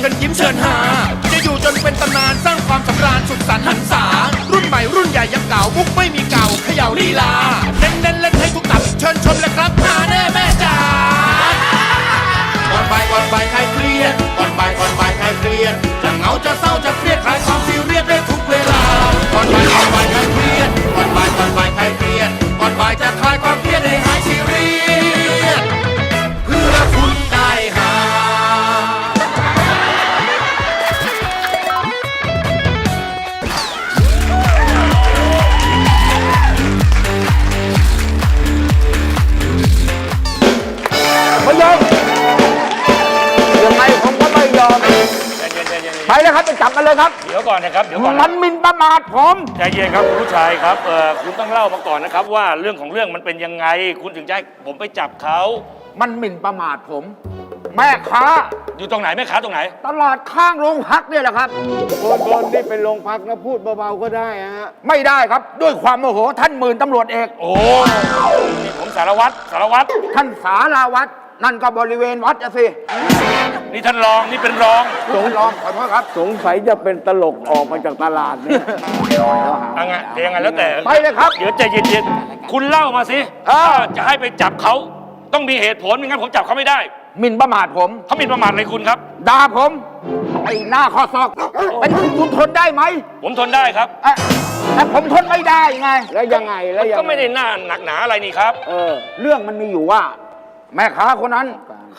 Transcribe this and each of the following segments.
เชิญยิ้มเชิญหา จะอยู่จนเป็นตำนานสร้างความสำราญสุขสันต์หันษารุ่นใหม่รุ่นใหญ่ยังเก่ามุกไม่มีเก่าเขย่าลีลาเน้นเน้นเล่นให้ทุกตับเชิญชมเลยครับหาแน่แม่จ๋าก่อนบ่ายก่อนบ่ายใครเครียดก่อนบ่ายก่อนบ่ายใครเครียดจะเหงาจะเศร้าจะเครียดคลายความซีเรียสได้ทุกเวลาก่อนบ่ายก่อนบ่ายใครเครียดก่อนบ่ายก่อนบ่ายใครเครียด มันหมินประมาทผมใจเย็นครับคุณผู้ชายครับเออคุณต้องเล่ามาก่อนนะครับ ว่าเรื่องของเรื่องมันเป็นยังไง คุณถึงจะให้ผมไปจับเขามันหมิ่นประมาทผม แม่ค้า อยู่ตรงไหนแม่ค้าตรงไหน ตลาดข้างโรงพักเนี่ยแหละครับโคนบนนี่เป็นโรงพักนะพูดเบาๆก็ได้ฮะไม่ได้ครับด้วยความโมโหท่านหมื่นตำรวจเอก โอ้นี่ผมสารวัตรสารวัตรท่านสาราวัด นั่นก็บริเวณวัดอะสินี่ท่านรองนี่เป็นรองท่านรองขอโทษครับ สงสัยจะเป็นตลกออกมาจากตลาดเนี่ยเอาไงเดี๋ยวยังไงแล้วแต่ไปเลยครับ เดี๋ยวใจเย็นๆคุณเล่ามาสิเออ ถ้าจะให้ไปจับเขาต้องมีเหตุผลไม่งั้นผมจับเขาไม่ได้หมิ่นประมาทผมเขาหมีประมาทอะไรคุณครับ ด่าผม ไอ้หน้าข้อศอกเป็นคุณคุณทนได้ไหมผมทนได้ครับเอ๊ะแต่ผมทนไม่ได้ไง แล้วยังไงแล้วยังก็งไม่ได้หน้าหนักหนาอะไรนี่ครับ เออ เรื่องมันมีอยู่ว่า แม่ค้าคนนั้น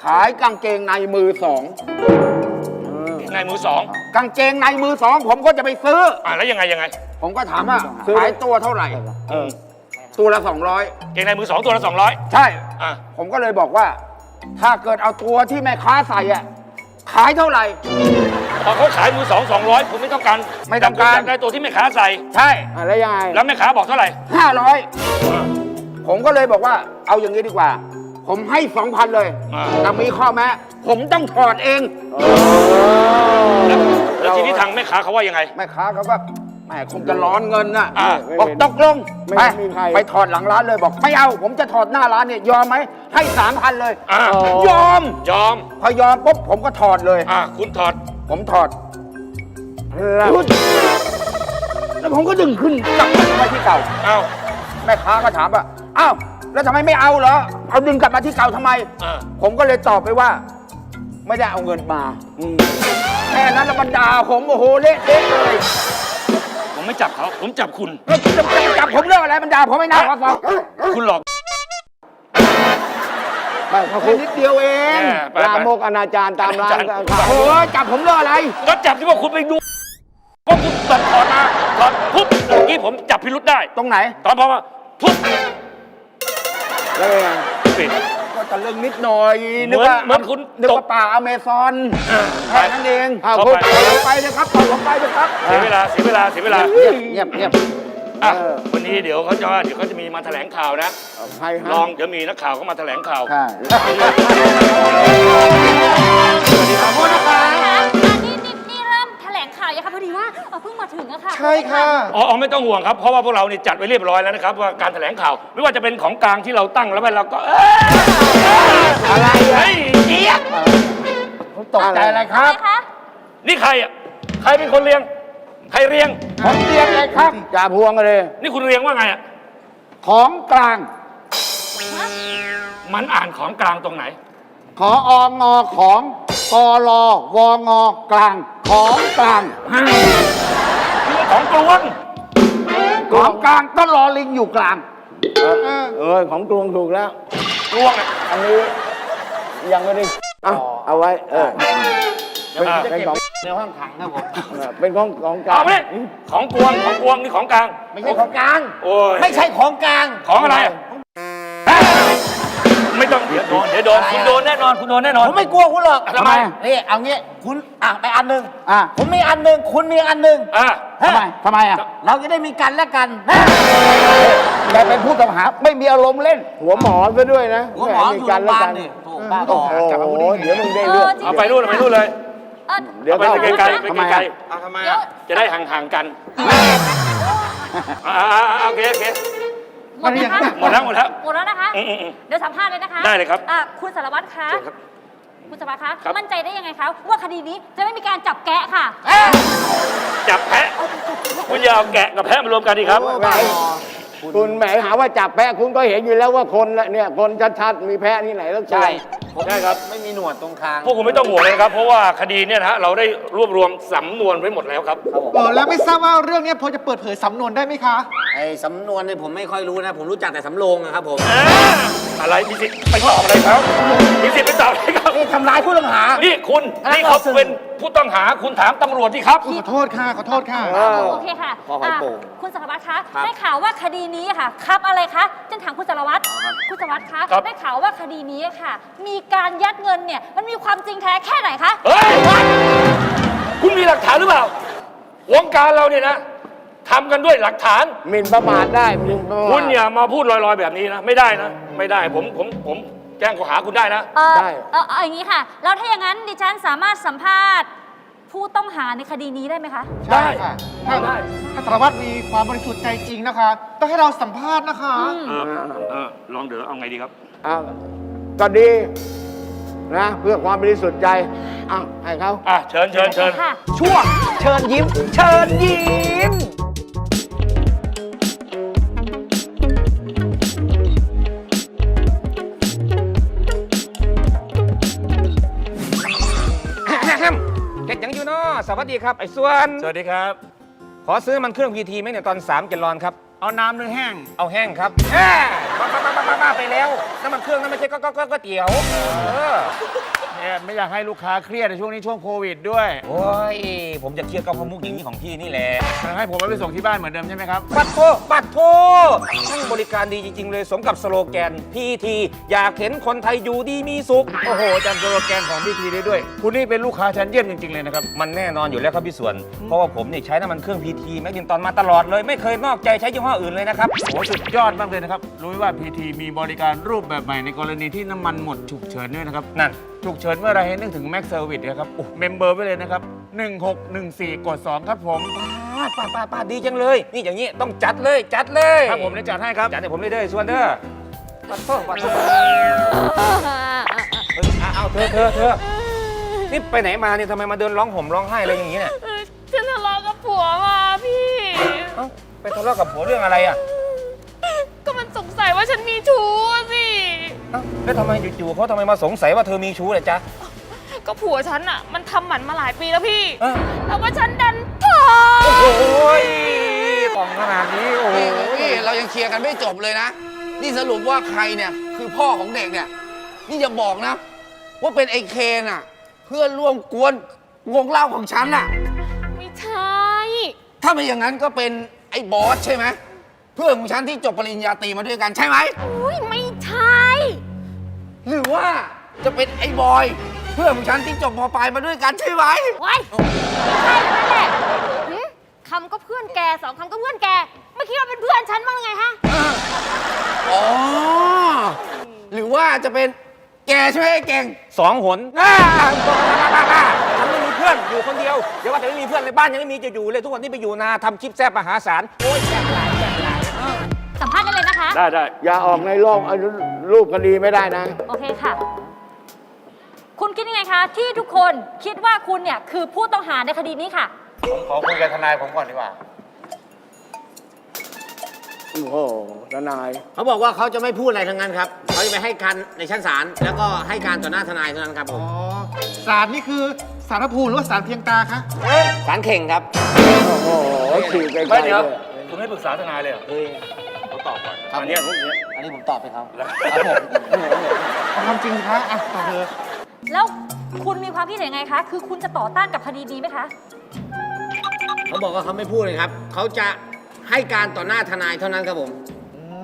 ขายกางเกงในมือสองในมือสองกางเกงในมือสอง ผมก็จะไปซื้อ อ่าแล้วยังไงยังไง ผมก็ถามว่าซื้อขายตัวเท่าไหร่เออตัวละสองร้อยเกงในมือสองตัวละสองร้อยใช่อะผมก็เลยบอกว่า ถ้าเกิดเอาตัวที่แม่ค้าใส่อะขายเท่าไหร่พอเขาขายมือสองสองร้อยผมไม่ต้องการไม่ต้องการแผมยได้ตัวที่แม่ค้าใส่ ใช่อะแล้วยังไงแล้วแม่ค้าบอกเท่าไหร่ห้าร้อยผมก็เลยบอกว่าเอาอย่างนี้ดีกว่า ผมให้สองพันเลยอ่าแต่มีข้อแม้ ผมต้องถอดเองแล้วแล้วทีนี้ทางแม่ค้าเขาว่ายังไง แม่ค้าเขาก็แหมคงจะร้อนเงินน่ะอ่าบอกตกลงไม่ไปมีใคร ไปถอดหลังร้านเลยบอก ไม่เอา ผมจะถอดหน้าร้านเนี่ยยอมไหมให้สามพันเลยอะอ๋อยอม ยอม พอยอมปุ๊บผมก็ถอดเลย อะคุณถอด ผมถอดแล้วผมก็ดึงขึ้นกลับมาที่เก่า เอ้า แม่ค้าก็ถามว่า อ้าว แล้วทำไมไม่เอาเหรอเอาดึงกลับมาที่เก่าทำไมอะผมก็เลยตอบไปว่า ไม่ได้เอาเงินมาแค่นั้นแล้วบรรดาผมโอ้โหเละเทะเลยผมไม่จับเขา ผมจับคุณ แล้วจะจะจับผมเรื่องอะไรบรรดาผมไม่น่าขอสอบคุณหลอก ไปพระแค่คุณนิดเดียวเองแน่ไปลาไปโมกอนาจารตามร้านอนาจารข่าวโอ้ยจับผมเรื่องอะไร ก็จับที่ว่าคุณไปดูว่าคุณตอนถอดมาถอดปุ๊บเมื่อกี้ผมจับพิรุษได้ ตรงไหน ตอนพอมาปุ๊บ แล้วยังไงปิด ก็ตะลึงนิดหน่อยนึกเหมือนว่าเหมือนคุณนึกตว่ากป่าอเมซอนแค่นั้นเองอ้าวเข้าพูดไปปล่อยผมไปเลยครับปล่อยผมไปเลยครับเสียเวลาเสียเวลาเสียเวลาเงียบเงียบอะเออวันนี้เดี๋ยวเขาจะเดี๋ยวเขาจะมีมาแถลงข่าวนะใครฮะลองเดี๋ยวมีนักข่าวเข้ามาแถลงข่าว ใช่ ขอบคุณนะคะ คะพอดีว่าเอ่อเพิ่งมาถึงอะค่ะใช่ค่ะ อ๋ออ๋อไม่ต้องห่วงครับ เพราะว่าพวกเรานี่จัดไว้เรียบร้อยแล้วนะครับ ว่าการแถลงข่าว ไม่ว่าจะเป็นของกลางที่เราตั้งแล้วไปเราก็เอ้ยอะไรเฮ้ยเจี๊ยบผมตกใจอะไรครัใช่บคะนี่ใครอะใครเป็นคนเรียง ใครเรียง ผมเรียนเลยครับ จ่าพวงกันเลย นี่คุณเรียงว่าไงอะของกลาง มันอ่านของกลางตรงไหน ขอองอของกรวงกลาง ของกลางนี่ของกลวงของกลางก็รอลิงอยู่กลาง เออของกลวงถูกแล้ว กลวงอะอันนี้ยังไม่ได้เอาเอาไว้ เออเป็นอ่าเป็นของในห้องขังครับผมเออเป็นของของกลาเอาง ไปดิของกลวงของกลวงนี่ของกลาง ไม่ใช่ของกลาง โอ้ย ไม่ใช่ของกลาง ของอะไรอะ ไม่ต้องเดี๋ยวโดนเดี๋ยวโดนคุณโดนแน่นอนคุณโดนแน่นอน ผมไม่กลัวคุณหรอกทำไม นี่เอางี้คุณอะไปอันหนึ่งอะ ผมมีอันหนึ่งคุณมีอันหนึ่งอะทำไมทำไมอะ เราจะได้มีกันและกันนะแกเป็นผู้ต้องหาไม่มีอารมณ์เล่น หัวหมอซะด้วยนะหัวหมออยู่โรงพยาบาลนี่ถูกบ้าบโอ้อโหเดี๋ยวมึงได้เอเรื่อองจริงเอาไปนู่นเอาไปนู่นเลยเออเดี๋ยวเอาไปเข้าไกลๆไปทำไมไกลอะเดี๋ยวๆจะได้ห่างๆกันอ่าๆๆโอเคโอเค หมดนะคะหมดแล้วหมดแล้วหมดแล้วนะคะ อืมๆๆเดี๋ยวสัมภาษณ์เลยนะคะได้เลยครับ อะคุณสารวัตรคะเชิญครับ คุณสวัสดิ์คะครับ มั่นใจได้ยังไงคะว่าคดีนี้จะไม่มีการจับแกะค่ะจับแพะ คุณอย่าเอาแกะกับแพะมารวมกันดีครับ แหมคุณแหมหาว่าจับแพะคุณก็เห็นอยู่แล้วว่าคนน่ะเนี่ยคนชัดๆมีแพะที่ไหนแล้วใช่ใช่ครับ ไม่มีหนวดตรงคาง พวกคุณไม่ต้องห่วงเลยนะครับ เพราะว่าคดีเนี่ยนะฮะเราได้รวบรวมสำนวนไว้หมดแล้วครับเออแล้วไม่ทราบว่าเรื่องนี้พอจะเปิดเผยสำนวนได้ไหมคะ ไอ้สำนวนเนี่ยผมไม่ค่อยรู้นะ ผมรู้จักแต่สำโรงอะครับผม อะไรมีสิทธิ์ไปตอบอะไรเขามีสิทธิ์ไปตอบอะไรครับนี่ทำร้ายผู้ต้องหา นี่คุณอะไรนี่เขาเราสื่อเป็นผู้ต้องหาคุณถามตำรวจที่ครับ ขอโทษค่ะ ขอโทษค่ะเออโอเคค่ะพอหอยโป่งอะคุณสารวัตรคะ ครับได้ข่าวว่าคดีนี้ค่ะ ครับอะไรคะจะถามคุณสารวัตร คุณสารวัตรคะ ครับ ได้ข่าวว่าคดีนี้ค่ะ มีการยัดเงินเนี่ยมันมีความจริงแท้แค่ไหนคะ เฮ้ย คุณมีหลักฐานหรือเปล่า วงการเราเนี่ยนะทำกันด้วยหลักฐาน หมิ่นประมาทได้หมิ่นประมาท คุณอย่ามาพูดลอยๆแบบนี้นะ ไม่ได้นะ ไม่ได้ ผม ผม ผมแจ้งข้อหาคุณได้นะ เออได้ เออเอาอย่างนี้ค่ะ แล้วถ้าอย่างนั้นดิฉันสามารถสัมภาษณ์ ผู้ต้องหาในคดีนี้ได้ไหมคะใช่ค่ะถ้าได้ ถ้าสารวัตรมีความบริสุทธิ์ใจจริงนะคะ ต้องให้เราสัมภาษณ์นะคะ เออเออลองเดี๋ยวเอาไงดีครับ อ้าว ก็ดีนะเพื่อความบริสุทธิ์ใจอ้าวให้เขาอะเชิญเชิญเชิญค่ะ ช่วงเชิญยิ้ม เชิญยิ้มเฮ็ดหยังอยู่เนาะสวัสดีครับ ไอ้ส่วน สวัสดีครับ ขอซื้อมันเครื่องพีทีไหมเนี่ยตอน3เกลลอนครับ เอาน้ำหรือแห้ง เอาแห้งครับแอ่ บ้าบ้าบ้าบ้าบ้าไปแล้วน้ำมันเครื่องนั้นไม่ใช่ก็ก็ก็ก๋วยเตี๋ยวเออ เนี่ยไม่อยากให้ลูกค้าเครียดในช่วงนี้ช่วงโควิดด้วยโอ้ย ผมจะเครียดกับพมุกอย่างนี้ของพี่นี่แหละให้ผมไปส่งที่บ้านเหมือนเดิมใช่ไหมครับ ปัดโทปัดโทช่างบริการดีจริง ๆ เลยสมกับสโลแกนพีทีอยากเห็นคนไทยอยู่ดีมีสุข โอ้โหจำสโลแกนของพี่ทีได้ด้วย คุณนี่เป็นลูกค้าชั้นเยี่ยมจริง ๆ เลยนะครับ มันแน่นอนอยู่แล้วครับพี่ส่วน เพราะว่าผมนี่ใช้น้ำมันเครื่องพีทีแมกดินตอนมาตลอดเลยไม่เคยนอกใจใช้ยี่ห้ออื่นเลยนะครับ โอ้สุดยอดมากเลยนะครับ รู้ไหมว่า PT มีบริการรูปแบบใหม่ในกรณีที่น้ำมันหมดฉุกเฉินด้วยนะครับ นั่นฉุกเฉินเมื่อไรให้นึกถึง Max Service นะครับเมมเบอร์ไว้เลยนะครับ 1614 กด 2 ครับผมป้าป้าป้าป้าดีจังเลย นี่อย่างนี้ต้องจัดเลยจัดเลยครับผมได้จัดให้ครับ จัดให้ผมเลยเด้อส่วนเด้อปัดโทษปัดโทษเอ้ยเอาเอาเธอเธอเธอนี่ไปไหนมาเนี่ยทำไมมาเดินร้องห่มร้องไห้อะไรอย่างนี้เนี่ยฉันทะเลาะกับผัวมาพี่เอ้าไปทะเลาะกับผัวเรื่องอะไรอะก็มันสงสัยว่าฉันมีชู้สิ เอ้าแล้วทำไมจู่ๆเขาทำไมมาสงสัยว่าเธอมีชู้เลยจ๊ะ ก็ผัวฉันอะ มันทำหมันมาหลายปีแล้วพี่ เอ้าแต่ว่าฉันดันท้องโอ้ยของขนาดนี้โอ้โห นี่นี่เรายังเคลียร์กันไม่จบเลยนะ นี่สรุปว่าใครเนี่ยคือพ่อของเด็กเนี่ย นี่อย่าบอกนะ ว่าเป็นไอ้เคนอะ เพื่อนร่วมกวนวงเล่าของฉันน่ะ ไม่ใช่ ถ้าไม่อย่างนั้นก็เป็นไอ้บอสใช่ไหมเพื่อนของฉันที่จบปริญญาตรีมาด้วยกันใช่ไหม อุ้ยไม่ใช่ หรือว่าจะเป็นไอ้บอย เพื่อนของฉันที่จบมปลายมาด้วยกันใช่ไหม ไว้ใช่นั่นแหละหึคำก็เพื่อนแกสองคำก็เพื่อนแก ไม่คิดว่าเป็นเพื่อนฉันบ้างหรือไงฮะ อ๋อ หรือว่าจะเป็นแกใช่ไหมไอ้เก่งสองหนอ่าฉันไม่มีเพื่อนอยู่คนเดียว เดี๋ยวว่าแต่ไม่มีเพื่อนในบ้านยังไม่มีจะอยู่เลย ทุกวันนี้ไปอยู่นาทำคลิปแซ่บมหาศาลโอ้ยแซ่บหลายแซ่บหลายสัมภาษณ์ได้เลยนะคะ ได้ได้อย่าออกในโลก รูปคดีไม่ได้นะ โอเคค่ะ คุณคิดยังไงคะ ที่ทุกคนคิดว่าคุณเนี่ยคือผู้ต้องหาในคดีนี้ค่ะ ผมขอคุยกับทนายผมก่อนดีกว่า โอ้โหทนาย เขาบอกว่าเขาจะไม่พูดอะไรทั้งนั้นครับ เขาจะไปให้การในชั้นศาล แล้วก็ให้การต่อหน้าทนายเท่านั้นครับผอ๋มอสารนี่คือสารภูมิหรือว่าสารเพียงตาคะศาลเข่งครับ โอ้โหขี่ไกลไม่ๆเดี๋ยวเลยคุณไม่ปรึกษาทนายเลยเหรอเฮ้ยเขาตอบก่อน ครับ อันเนี้ยผม อันนี้ผมตอบไปเขาครับผมเอาความจริงคะอะต่อเถอะแล้วคุณมีความคิดเห็นยังไงคะ คือคุณจะต่อต้านกับคดีนี้ไหมคะ เขาบอกว่าเขาไม่พูดเลยครับ เขาจะให้การต่อหน้าทนายเท่านั้นครับผม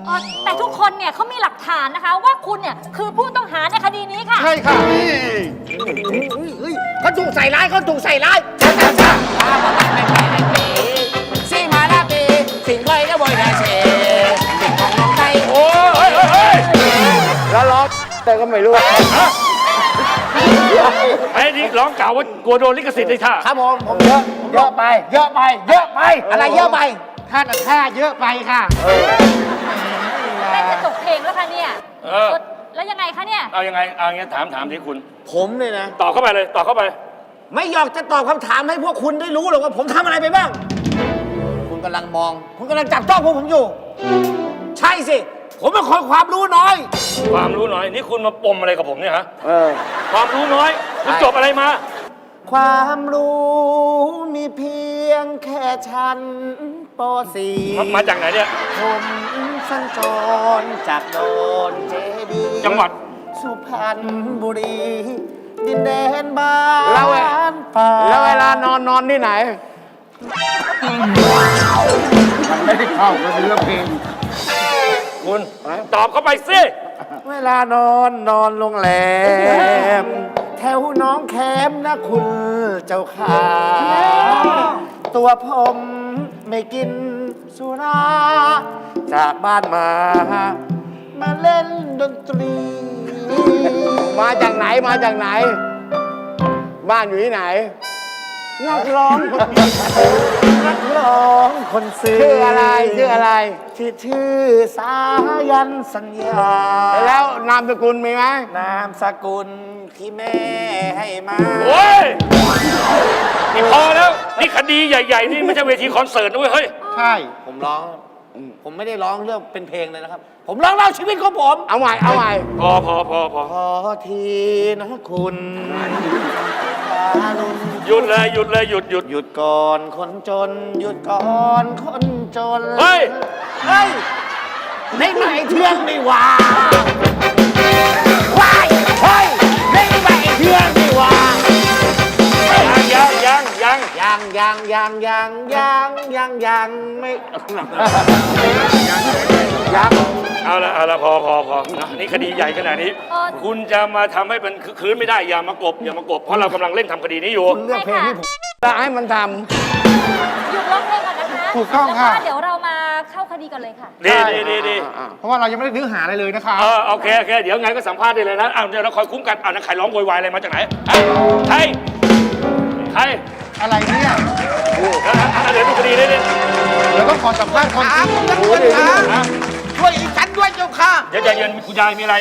อ๋อแต่ทุกคนเนี่ยเขามีหลักฐานนะคะ ว่าคุณเนี่ยคือผู้ต้องหาในคดีนี้ค่ะ ใช่ค่ะเฮ้ยเขาถูกใส่ร้ายเขาถูกใส่ร้ายช้าช้าช้าอาบตันไม่ไปให้ปีซีมาลาปี สิ่งไว้ก็บ่อยนาเช แต่ก็ไม่รู้ ไอ้นี่ร้องกล่าวว่ากลัวโดนลิขสิทธิ์เลยท่าครับผมผมเยอะเยอะไป เยอะไป เยอะไป อะไรเยอะไปท่านอะท่าเยอะไปค่ะเป็นจะจบเพลงแล้วค่ะเนี่ยเออแล้วยังไงคะเนี่ย เอายังไงเอาอย่างงี้ถามถามที่คุณ ผมเนี่ยนะ ตอบเข้าไปเลยตอบเข้าไป ไม่อยากจะตอบคำถามให้พวกคุณได้รู้หรอกว่าผมทำอะไรไปบ้าง คุณกำลังมอง คุณกำลังจับจ้องพวกผมอยู่ ใช่สิ ผมเป็นคนความรู้น้อย ความรู้น้อย นี่คุณมาปมอะไรกับผมเนี่ยฮะเออ ความรู้น้อย คุณจบอะไรมา ความรู้มีเพียงแค่ชั้นปมามาจากไหนเนี่ย .4 ผมสัญจรจากโดนเจดีย์จังหวัด สุพรรณบุรี ดินแดนบ้าแล้วเวนป่าแล้วเวลานอนนอนที่ไหน มันไม่ได้เข้ากับเนื้อเพลง คุณตอบเข้าไปสิ เวลานอนนอนโรงแรม แถวน้องแคมนะคุณเจ้าขา ตัวผมไม่กินสุรา จากบ้านมา มาเล่นดนตรี มาจากไหนมาจากไหน บ้านอยู่ที่ไหน นักร้องนักร้องคนซื้อชื่ออะไรชื่ออะไรที่ชื่อสายันสัญญา แล้วนามสกุลมีไหมนามสกุลที่แม่ให้มาโอ้ยนี่พอแล้ว นี่คดีใหญ่ ๆ นี่ไม่ใช่เวทีคอนเสิร์ตนะเว้ยเฮ้ย ใช่ ผมร้อง ผมไม่ได้ร้องเรื่องเป็นเพลงเลยนะครับ ผมร้องเล่าชีวิตของผม เอาใหม่เอาใหม่พอพอพอพอขอทีนะคุณพาลุน หยุดเลยหยุดเลยหยุดหยุดหยุดก่อนคนจน หยุดก่อนคนจนเฮ้ยเฮ้ยในไหนเที่ยงนี่หว่าว้ายเฮ้ยในไหนเที่ยงนี่หว่า ยังยังยังยังยังยังยังยังยังไม่ยังเอาละเอาละพอพอพอนะนี่คดีใหญ่ขนาดนี้เออคุณจะมาทำให้เป็นคือคืนไม่ได้อย่ามากบอย่ามากบเพราะเรากำลังเล่นทำคดีนี้อยู่เรื่องเพลงที่ผมจะให้มันท หยุดร้องเพลงก่อนนะคะถูกต้องค่ะแล้วเดี๋ยวเรามาเข้าคดีกันเลยค่ะ ดีดีดีดีำเพราะว่าเรายังไม่ได้เนื้อหาอะไรเลยนะคะ เออโอเคโอเคเดี๋ยวไงก็สัมภาษณ์ได้เลยนะอ้าวเดี๋ยวเราคอยคุ้มกันอ้าวนักใครร้องโวยวายอะไรมาจากไหนอะใครใคร อะไรเนี่ยเดี๋ยวเดี๋ยวดูคดีได้ดิเราต้องขอสัมภาษณ์คนจริงคุณตำรวจคะช่วยอีฉันด้วยเจ้าค่ะเดี๋ยวใจเย็นคุณยายมีอะไร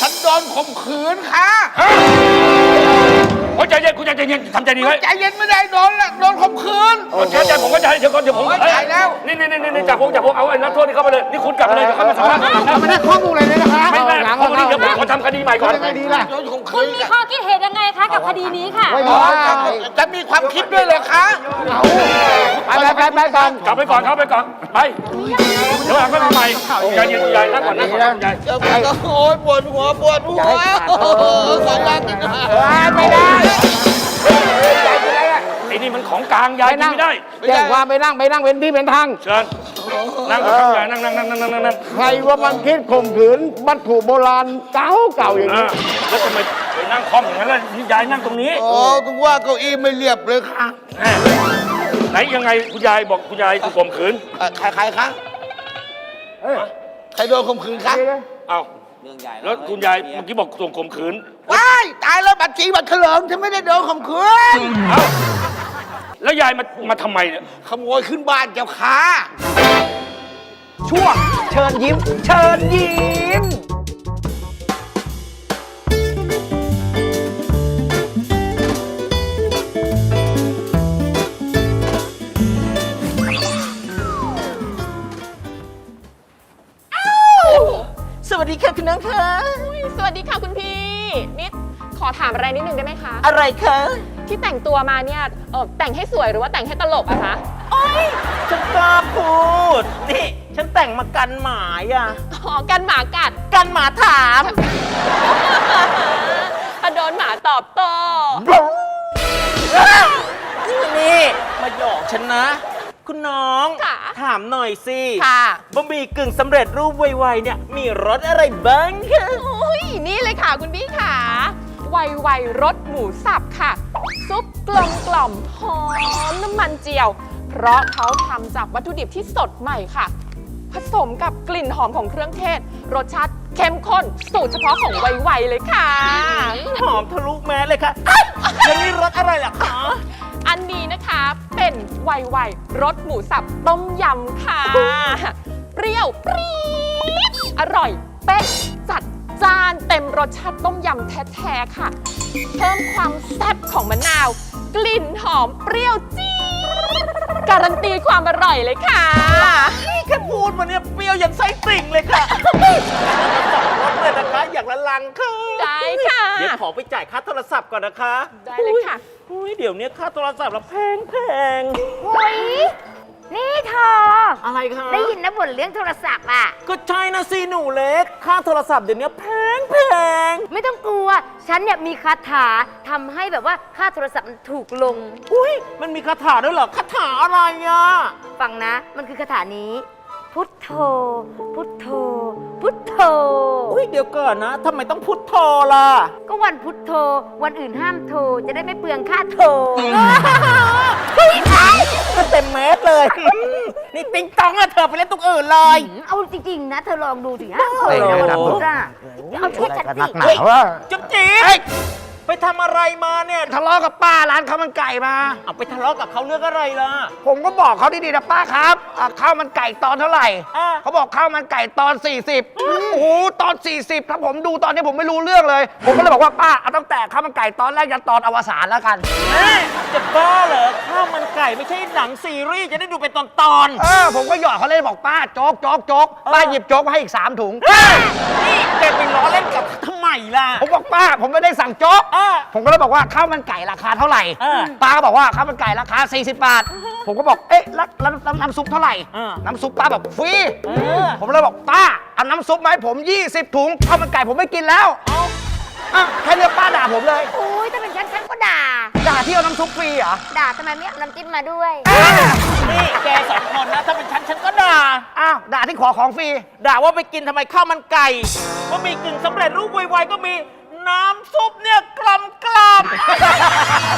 ฉันโดนข่มขืนค่ะโอ้ยใจเย็นคุณยายใจเย็นทำใจดีไว้ใจเย็นไม่ได้โดนละโดนข่มขืนโอ้ยใจเย็นผมก็ใจเดี๋ยวก่อนเดี๋ยวผมโอ้ยเอ้ยใจแล้วนี่นี่นี่นี่จับผมจับผมเอาไอ้นักโทษนี่เข้าไปเลยนี่คุณกลับไปเลยเดี๋ยวเขามาสัมภาษณ์ไม่ได้ข้อมูลอะไรเลยนะคะไม่ไม่หลังเพราะวันนี้เดี๋ยวผมขอทำคดีใหม่ก่อน ยังไงดีล่ะโดนข่มคุขืณนมีข้อคิดเห็นยังไงคะกับคดีนี้ค่ะ ไม่อ๋มีอว่าจะจะมีความคิดด้วยเหรอคะ ไปไปไปไปก่อนกลับไปก่อนเข้าไปก่อน ไปเดี๋ยวหลังก็มาใหม่ใจเย็นคุณยายนั่งก่อนนั่งก่อนนั่งก่อนคุณยายโอ้ยปวดหัวปวดหัวสายยางติดหาไม่ได้ไอ้ นี่มันของกลางยายกินไม่ได้แจ้งความไปนั่งไปนั่งเป็นที่เป็นทางเชิญนั่งก่อนครับยายนั่งนั่งนั่งนั่งนั่งนั่งใครว่ามันคิดข่มขืนวัตถุโบราณเก่าเก่าอย่างอ่านี้แล้วทำไมไปนั่งคอมอย่างนั้นล่ะนี่ยายนั่งตรงนี้โอ้ถึงว่าเก้าอี้ไม่เรียบเลยค่ะแหม่ไหนยังไงคุณยายบอกคุณยายถูกข่มขืนเอ่อใครใครคะใครโดนข่มขืนคะเอ้าแล้วคุณยายเมื่อกี้บอกถูกข่มขืนว้ายตายแล้วบัตรจีบัตรเถลิงฉันไม่ได้โดนข่มขืนเอ้า แล้วยายมามาทำไมเนี่ยขโมยขึ้นบ้านเจ้าค่ะช่วงเชิญยิ้ม เชิญยิ้ม สวัสดีค่ะคุณน้องคะสวัสดีค่ะคุณพี่ นิด ขอถามอะไรนิดนึงได้ไหมคะ อะไรคะ ที่แต่งตัวมาเนี่ยเออแต่งให้สวยหรือว่าแต่งให้ตลกอะคะโอ้ยฉันกล้าพูด นี่ ฉันแต่งมากันหมายอะ อ๋อ กันหมากัดกันหมาถาม ถ้าโดนหมาตอบโต้นี่มาหยอกฉันนะ คุณน้อง ค่ะ ถามหน่อยสิค่ะบะหมี่กึ่งสำเร็จรูปไวๆเนี่ย มีรสอะไรบ้างคะ อุ้ยนี่เลยค่ะคุณพี่ค่ะ ไวไวรสหมูสับค่ะ ซุปกลมกล่อมหอมน้ำมันเจียว เพราะเขาทำจากวัตถุดิบที่สดใหม่ค่ะ ผสมกับกลิ่นหอมของเครื่องเทศ รสชาติเข้มข้นสูตรเฉพาะของไวไวเลยค่ะ หอมทะลุแม้เลยค่ะเอ้ยแล้วนี่รสอะไรล่ะคะอันนี้นะคะเป็นไวไวรสหมูสับต้มยำค่ะ เปรี้ยวปรี๊ดอร่อยเป๊ะจัด จานเต็มรสชาติต้มยำแท้ๆค่ะ เพิ่มความแซ่บของมะนาว กลิ่นหอมเปรี้ยวจี๊ดการันตีความอร่อยเลยค่ะ แค่พูดมาเนี่ยเปรี้ยวยันไส้ติ่งเลยค่ะสองรสเลยนะคะอย่างละลังค่ะได้ค่ะ เดี๋ยวขอไปจ่ายค่าโทรศัพท์ก่อนนะคะได้เลยค่ะ อุ้ยเดี๋ยวนี้ค่าโทรศัพท์เราแพงแพงโอ้ย นี่เธอ อะไรคะได้ยินนะบ่นเรื่องโทรศัพท์อะ ก็ใช่นะสิหนูเล็ก ค่าโทรศัพท์เดี๋ยวนี้แพงแพงไม่ต้องกลัว ฉันเนี่ยมีคาถาทำให้แบบว่าค่าโทรศัพท์มันถูกลง อุ้ยมันมีคาถาด้วยเหรอคาถาอะไรอะฟังนะ มันคือคาถานี้ พุทโธ พุทโธ พุทโธ อุ้ยเดี๋ยวก่อนนะทำไมต้องพุทโธล่ะ ก็วันพุทโธ วันอื่นห้ามโทรจะได้ไม่เปลืองค่าโทร เฮ้ยไอ้ ก็เต็มเมตรเลยนี่ติ๊งต้องอะเธอไปเล่นตรงอื่นเลย เอาจริงๆนะ เธอลองดูสิห้ามโทรเฮ้ยนะวันครับพุธอะเอาช่วยฉันสิจุ๊บจี๊ด ไปทำอะไรมาเนี่ยทะเลาะกับป้าร้านข้าวมันไก่มา เอาไปทะเลาะกับเขาเรื่องอะไรล่ะ ผมก็บอกเขาดีๆนะป้าครับอะข้าวมันไก่ตอนเท่าไหร่อ่า เขาบอกข้าวมันไก่ตอน 40โอ้โหตอน 40 ถ้าผมดูตอนนี้ผมไม่รู้เรื่องเลย ผมก็เลยบอกว่าป้าเอาตั้งแต่ข้าวมันไก่ตอนแรกยันตอนอวสานแล้วกันจะบ้าเหรอข้าวมันไก่ไม่ใช่หนังซีรีส์จะได้ดูเป็นตอนตอนเออผมก็หยอกเขาเลยบอกป้าโจ๊กโจ๊กโจ๊กป้าหยิบโจ๊กมาให้อีก3ถุง ๆนี่แกไปล้อเล่นกับทำไมล่ะ ผมบอกป้า ผมไม่ได้สั่งโจ๊ก เออ ผมก็เลยบอกว่าข้าวมันไก่ราคาเท่าไหร่ เออป้าก็บอกว่าข้าวมันไก่ราคา 40 บาท ผมก็บอกเอ๊ะแล้วแล้วแล้วน้ำซุปเท่าไหร่ เออน้ำซุปป้าบอกฟรี เออ ผมเลยบอกป้าเอาน้ำซุปมาให้ผม 20 ถุงข้าวมันไก่ผมไม่กินแล้วอะแค่เนี้ยป้าด่าผมเลยอุ้ ที่เอาน้ำซุปฟรีเหรอด่าทำไมไม่เอาน้ำจิ้มมาด้วย นี่แกสองคนนะ ถ้าเป็นฉันฉันก็ด่า อ้าวด่าที่ขอของฟรี ด่าว่าไปกินทำไมข้าวมันไก่ว่ามีกึ่งสำเร็จรูปไวๆก็มีน้ำซุปเนี่ยกลมกลม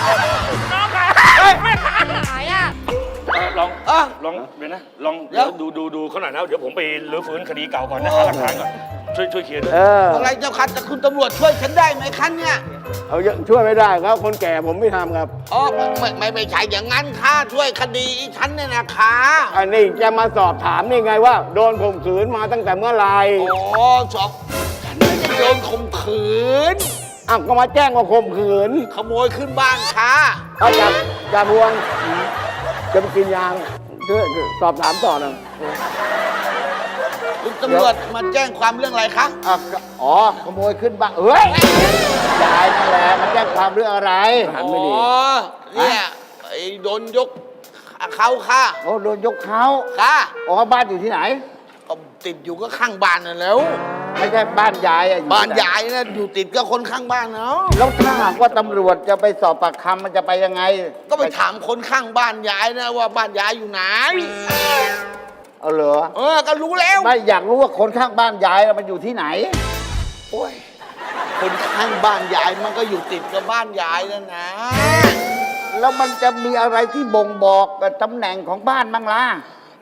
ๆน้ำไก่หายอะเออลองอะ ลองเดี๋ยวนะลองเดี๋ยวดูดูดูเขาหน่อยนะเดี๋ยวผมไปรื้อฟื้นคดีเก่าก่อนนะหาหลักฐานก่อนช่วยช่วยเคลียร์ด้วย เอออะไรเจ้าคันแต่คุณตำรวจช่วยฉันได้ไหมคันเนี่ยเอาเยอะช่วยไม่ได้ครับ คนแก่ผมไม่ทำครับ อ๋อไม่ไม่ไม่ไม่ใช่อย่างนั้นค่ะช่วยคดีอีฉันเนี่ยนะคะอันนี้จะมาสอบถามนี่ไงว่า โดนข่มขืนมาตั้งแต่เมื่อไหร่อ๋อสอบฉันไม่ได้โดนข่มขืนอ้าวก็มาแจ้งว่าข่มขืนขโมยขึ้นบ้านค่ะเอาจับจับพวง จะไปกินยางเพื่อสอบถามต่อหน่อยคุณตำรวจมาแจ้งความเรื่องอะไรคะอะก็อ๋อขโมยขึ้นบ้านเฮ้ยยายนั่นแหละมาแจ้งความเรื่องอะไรหันอ๋ไม่ดีอเนี่ยไอ้โดนยกเขาค่ะโอ้โดนยกเขาค่ะอ๋อบ้านอยู่ที่ไหน ก็ติดอยู่ก็ข้างบ้านน่ะแล้ว ไม่ใช่บ้านยายอะอยู่บ้านที่ไหยายนะอยู่ติดกับคนข้างบ้านเนาะแล้วถ้าหากว่าตำรวจจะไปสอบปากคำมันจะไปยังไงก็ไปถามคนข้างบ้านยายนะว่าบ้านยายอยู่ไหน เอาเหรอเออ ก็รู้แล้ว ไม่อยากรู้ว่าคนข้างบ้านยายอะมันอยู่ที่ไหน โอ้ย คนข้างบ้านยายมันก็อยู่ติดกับบ้านยายนั่นนะ แล้วมันจะมีอะไรที่บ่งบอกตำแหน่งของบ้านบ้างล่ะ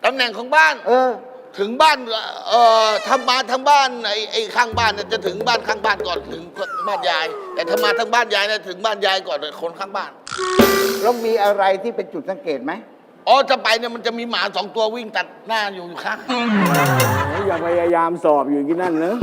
ตำแหน่งของบ้าน เออ ถึงบ้านเอ่อทำมาทางบ้านไอ้ไอ้ข้างบ้านน่ะจะถึงบ้านข้างบ้านก่อนถึงบ้านยาย แต่ถ้ามาทางบ้านยายนะถึงบ้านยายก่อนคนข้างบ้าน แล้วมีอะไรที่เป็นจุดสังเกตไหมอ๋อจะไปเนี่ยมันจะมีหมาสองตัววิ่งตัดหน้าอยู่ข้างอย่าพยายามสอบอยู่ที่นั่นเนอะ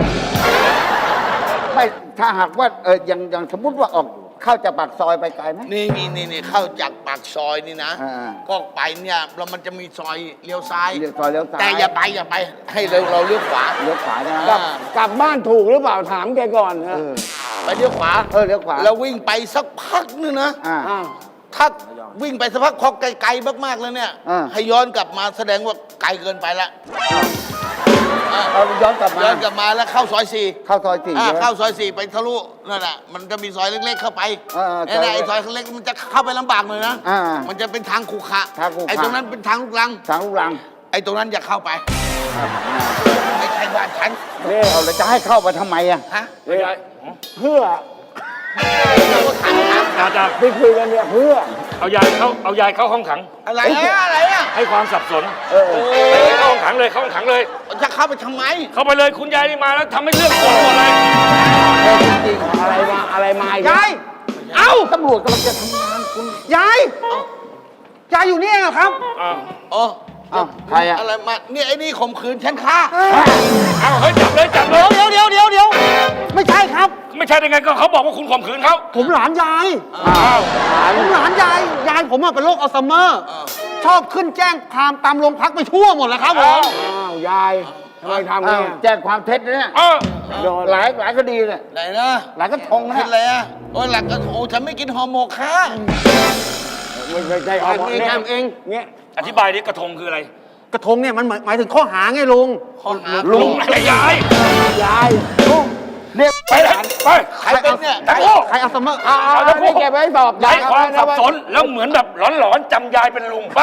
ไม่ถ้าหากว่าเอออย่างอย่างสมมติว่าออกเข้าจากปากซอยไปไกลไหมนี่นี่นี่นี่เข้าจาก ปากซอยนี่นะ อ่า ก็ไปเนี่ยแล้วมันจะมีซอยเลี้ยวซ้าย เลี้ยวซอยเลี้ยวซ้ายแต่อย่าไปอย่าไปให้เราเราเลี้ยวขวา เลี้ยวขวาใช่ไหมอ่า กลับบ้านถูกหรือเปล่าถามแกก่อนเออไปเลี้ยวขวาเออเลี้ยวขวา แล้ววิ่งไปสักพักนึงนะอ่า ถ้าวิ่งไปสักพักพอไกลๆมากๆแล้วเนี่ย อ่า ให้ย้อนกลับมาแสดงว่าไกลเกินไปละอ่า เอาย้อนกลับมาย้อนกลับมาแล้วเข้าซอยสี่เข้าซอยสี่อ่าใช่ไหมเข้าซอยสี่ไปทะลุนั่นแหละมันจะมีซอยเล็กๆเข้าไปอ่าๆนั่นแหละซอยไอ้ซอยเล็กๆมันจะเข้าไปลำบากหน่อยนะอ่ามันจะเป็นทางขรุขระทางขรุขระไอ้ตรงนั้นเป็นทางลูกรังทางลูกรัง ไอ้ตรงนั้นอย่าเข้าไปไม่ใช่บ้านฉันนี่เอาแล้วจะให้เข้าไปทำไมอะฮะไม่ได้เพื่ออาจารย์ที่คุยกันเนี่ยเพื่อเอายายเข้าเอายายเข้าห้องขังอะไรอะอะไรอะ ให้ความสับสนเออเข้าห้องขังเลยเข้าห้องขังเลย จะเข้าไปทำไมเข้าไปเลยคุณยายนี่มาแล้วทำให้เรื่องปวดหมดเลยจริงๆอะไรมาอะไรมาอีกยาย เอ้าตำรวจกำลังจะทำงานคุณยาย ยายอยู่นี่เองเหรอครับ อ่าอ๋อ อ้าวใครอะ อะไรมาเนี่ยไอ้นี่ข่มขืนฉันฆ่าเอาเฮ้ยจับเลยจับเลย เดี๋ยวเดี๋ยวเดี๋ยวเดี๋ยวไม่ใช่ครับ ไม่ใช่ได้ไงก็เขาบอกว่าคุณข่มขืนเขาผมหลานยายผมหลานยาย ยายผมอะเป็นโรคอัลไซเมอร์ ชอบขึ้นแจ้งความตามโรงพักไปทั่วหมดแล้วครับผม อ้าวยายทำไมทำเนี่ยแจ้งความเท็จนะเนี่ยเออโดนหลายหลายคดีเนี่ยไหนนะหลายกระทงกินะนอะไรอะโอ้ยหลักกระโอ้ฉันไม่กินฮอร์โมนค่ะ ไม่ไม่ใช่เอาทำเองเนี่ยทำเอง เนี่ย อธิบายดิกระทงคืออะไรกระทงเนี่ยมันหมายหมายถึงข้อหาไงลุงข้อหา ลุงอะไรยายยายลุงเรียกไปเลยไปใครเป็นเนี่ยตะโกใครอัลไซเมอร์เอาเอาแล้วนี่เก็บไว้สอบย้ายความสับสนแล้วเหมือนแบบหลอนๆจำยายเป็นลุงไป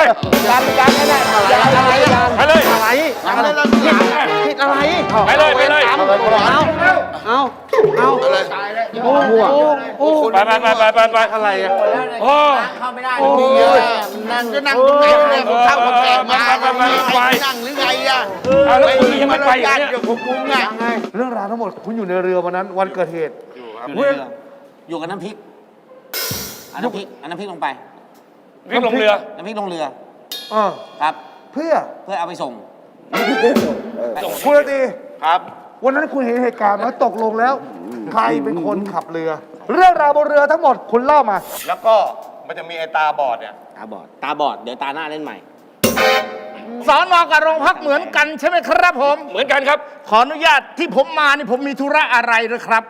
ยันยันไม่ได้ยันอะไรยันไปเลยอะไรอะไรล่ะหลานผิดอะไรไปเลยไปเลยเอาเอาเอาอะไรโอ้โหโอ้โหไปไปไปไปไปไปอะไรอะโอ้นี่ไงนั่งก็นั่งตรงไหนเนี่ยคนเฒ่าคนแก่มาไปไปไปไปนั่งหรือไงอะเอาแล้วคุณยังไม่ไปอีกญาติเนี่ยเดี๋ยวผมมุ้งอะเรื่องราวทั้งหมดคุณอยู่ในเรือวันนั้นวันเกิดเหตุอยู่กับน้ำพริกเอาน้ำพริกเอาน้ำพริกลงไปวิ่งลงเรือน้ำพริกลงเรือเออครับ เพื่อเพื่อเอาไปส่งคุณตีครับ วันนั้นคุณเห็นเหตุการณ์ไหมตกลงแล้ว ใครเป็นคนขับเรือ เรื่องราวบนเรือทั้งหมดคุณเล่ามา แล้วก็มันจะมีไอ้ตาบอดเนี่ย ตาบอด ตาบอด เดี๋ยวตาหน้าเล่นใหม่ สอนอกับโรงพักเหมือนกันใช่ไหมครับผม เหมือนกันครับ ขออนุญาตที่ผมมานี่ผมมีธุระอะไรหรือครับ